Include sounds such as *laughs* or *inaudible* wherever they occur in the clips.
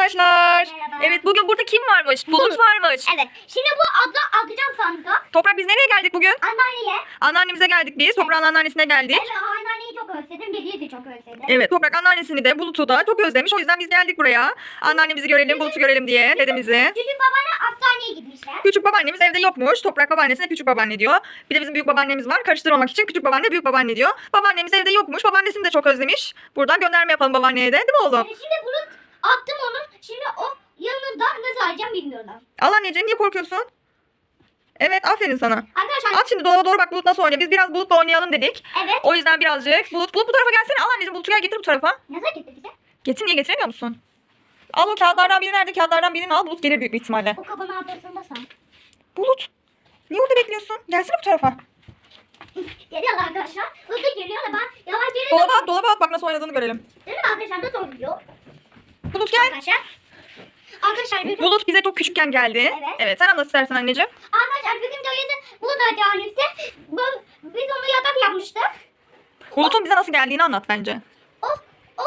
arkadaşlar. Merhaba. Evet bugün burada kim varmış? Bulut varmış. Evet. Şimdi bu adla atacağım sandığa. Toprak biz nereye geldik bugün? Anneanneye. Anneannemize geldik biz. Toprağın anneannesine geldik. Evet anneanneyi çok özledim. Dediği de çok özledim. Evet Toprak anneannesini de Bulut'u da çok özlemiş. O yüzden biz geldik buraya. Anneannemizi görelim, Bulut'u görelim diye dedemizi. Küçük babana hastaneye gitmişler. Küçük babaannemiz evde yokmuş. Toprak babaannesine küçük babaanne diyor. Bir de bizim büyük babaannemiz var. Karıştırmamak için küçük babaanne büyük babaanne diyor. Babaannemiz evde yokmuş. Babaannesini de çok özlemiş. Buradan gönderme yapalım babaanneye de. Değil mi oğlum? Şimdi bunu attım onu. Şimdi o yanında nasıl alacağım bilmiyorum. Al anneciğim niye korkuyorsun? Evet aferin sana. Arkadaşlar At şimdi dolaba doğru bak Bulut nasıl oynuyor. Biz biraz Bulut'la oynayalım dedik. evet. O yüzden birazcık. Bulut, Bulut bu tarafa gelsene. Al anneciğim Bulut'u gel getir bu tarafa. Nasıl bize? Getir niye getiremiyor musun? Al o kağıtlardan biri nerede? Kağıtlardan birini al. Bulut gelir büyük bir ihtimalle. O kapının arkasında sen. Bulut. Niye orada bekliyorsun? Gelsene bu tarafa. Geliyorlar arkadaşlar. Hızlı geliyor da ben yavaş geliyorum. Dolaba at, dolaba at bak nasıl oynadığını görelim. Değil mi arkadaşlar? Nasıl oluyor? Bulut gel. Arkadaşlar. Arkadaşlar Bulut bize çok küçükken geldi. Evet. sen anlat istersen anneciğim. arkadaşlar bir gün Doyas'ın bu da canlısı. Bu, biz onu yatak yapmıştık. Bulut'un bize nasıl geldiğini anlat bence. O, o,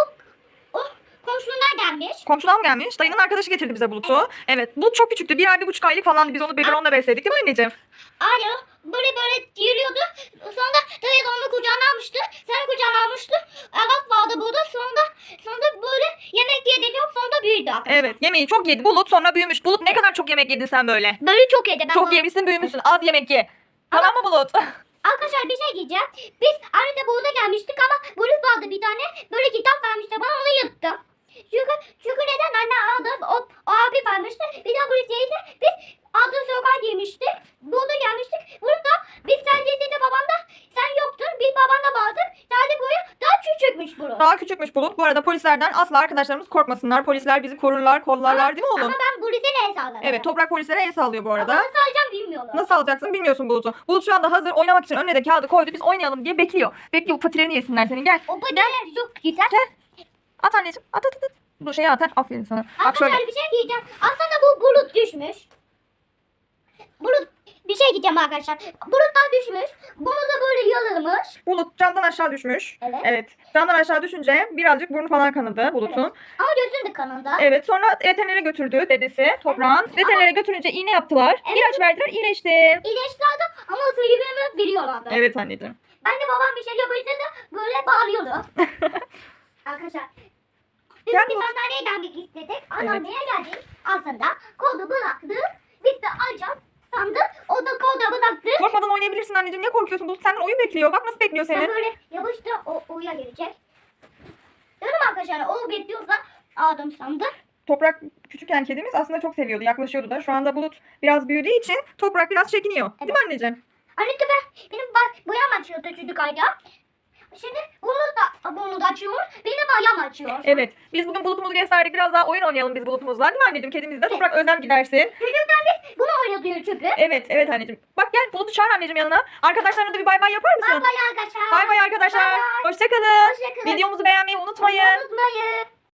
o komşular gelmiş. Komşudan gelmiş. Dayının arkadaşı getirdi bize Bulut'u. Evet. Bulut çok küçüktü. Bir ay, bir buçuk aylık falandı. Biz onu biberonla besledik değil mi anneciğim? Alo böyle böyle yürüyordu. Sonra Doyas onu kucağına almıştı. Sen kucağına almıştı. Arap vardı burada. Sonra sonra böyle yemek yedi Sonra büyüdü. Evet. Yemeği çok yedi. Bulut sonra büyümüş. Bulut ne kadar çok yemek yedin sen böyle? Böyle çok yedi. Ben Çok onu- yemişsin büyümüşsün. Az yemek ye. Tamam mı Bulut? *laughs* Arkadaşlar bir şey diyeceğim. Biz anne burada gelmiştik ama Bulut vardı bir tane. Böyle kitap vermişti bana onu yuttum. Çünkü, çünkü neden anne aldı o, o abi vermişti. Bir daha Bulut değildi. Biz aldığı sokağa girmiştik. Burada gelmiştik. Burada biz sen de baban da sen yoktun. Bir baban da vardı. Geldi buraya daha küçükmüş Bulut. Daha küçükmüş Bulut. Bu arada polislerden asla arkadaşlarımız korkmasınlar. Polisler bizi korurlar, kollarlar değil mi oğlum? Ama ben Bulut'e ne sağladım? Evet, toprak polislere el sallıyor bu Ama arada. Nasıl alacağım bilmiyorum. Nasıl alacaksın bilmiyorsun Bulut'u. Bulut şu anda hazır oynamak için önüne de kağıdı koydu. Biz oynayalım diye bekliyor. Bekliyor patilerini yesinler senin. Gel. O patiler çok güzel. At anneciğim. At at at. Bu şeyi at. at. Aferin sana. Bak şöyle. bir şey diyeceğim. Aslında bu bulut düşmüş. Bulut bir şey diyeceğim arkadaşlar. Bulutlar düşmüş. Bunu da böyle yalırmış. Bulut camdan aşağı düşmüş. Evet. Evet. Camdan aşağı düşünce birazcık burnu falan kanadı Bulut'un. Ama gözüm de kanında. Evet. Sonra veterinere götürdü dedesi toprağın. Veterinere götürünce iğne yaptılar. Evet. İlaç verdiler. iyileşti. İyileştirdim ama söylediğimi biliyorlardı. Evet anneciğim. Ben de babam bir şey yapınca böyle bağırıyordu. *laughs* arkadaşlar. Biz Gel bir sandalyeye gelmek istedik. Anneanneye geldik. Aslında kodu bıraktık. Biz de alacağız sandık. O da kodu bıraktı. Korkmadan oynayabilirsin anneciğim. Niye korkuyorsun? Bulut senden oyun bekliyor. Bak nasıl bekliyor Ben seni. böyle yapıştı o uya gelecek. Mi arkadaşlar? O bekliyorsa aldım sandık. Toprak küçükken kedimiz aslında çok seviyordu. Yaklaşıyordu da. Şu anda Bulut biraz büyüdüğü için Toprak biraz çekiniyor. Değil mi anneciğim? Anne de ben benim ba- boyam açıyordu çocuk ayda. Şimdi bunu da bunu da açıyor. Benim ayağım açıyor. Evet. Biz bugün bulutumuzu gösterdik. Biraz daha oyun oynayalım biz bulutumuzla. Değil mi anneciğim? Kedimiz de toprak özlem gidersin. Çocukken biz bunu oynatıyor çünkü. Evet, evet anneciğim. Bak gel bulutu çağır anneciğim yanına. Arkadaşlarına da bir bay bay yapar Bay mısın? bay arkadaşlar. Bay bay arkadaşlar. Bay bay. Hoşçakalın. Hoşçakalın. Videomuzu beğenmeyi unutmayın. Unutmayın.